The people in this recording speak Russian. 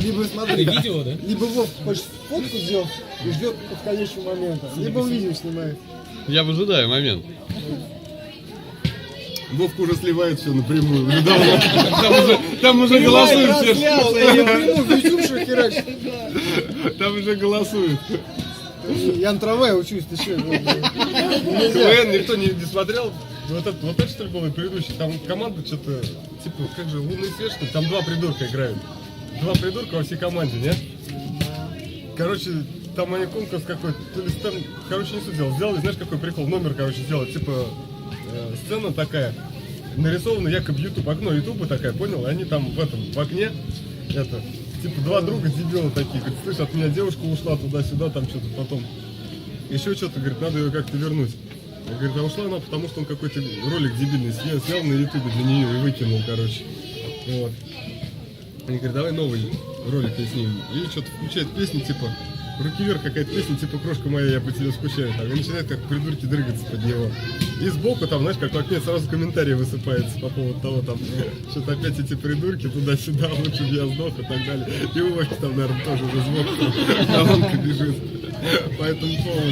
Либо смотри, Видео, да? либо Вов хочет фотку сделать и ждет подходящего момента, либо он видео снимает. Я выжидаю момент. Вовка уже сливает все напрямую. уже давно. Там уже, там уже голосуют все. Там уже голосуют. Я на траве учусь, ты что? КВН никто не, не смотрел. Вот это, вот это что ли было предыдущий? Там команда что-то, типа, как же, лунный свет, что ли? Там два придурка играют. Два придурка во всей команде, не? Короче, там они конкурс какой-то, то ли там, короче, не суть дела. Сделали, знаешь, какой прикол? Номер, короче, сделали, типа, э, сцена такая, нарисована якобы YouTube, окно Ютуба такая, понял? И они там в этом, в окне, это, типа, два друга дебила такие, говорит, слышь, от меня девушка ушла туда-сюда, там что-то потом еще что-то, говорит, надо ее как-то вернуть. Я говорю, а ушла она, потому что он какой-то ролик дебильный снял, снял на ютубе для нее и выкинул, короче. Вот. Они говорят, давай новый ролик я снимем. И что-то включает песню, типа, руки вверх какая-то песня, типа, крошка моя, я по тебе скучаю. Там, и начинает как придурки дрыгаться под него. И сбоку там, знаешь, как в окне сразу комментарий высыпается по поводу того, там, что-то опять эти придурки туда-сюда, лучше бы я сдох и так далее. И у Вовки там, наверное, тоже уже там колонка бежит. По этому поводу.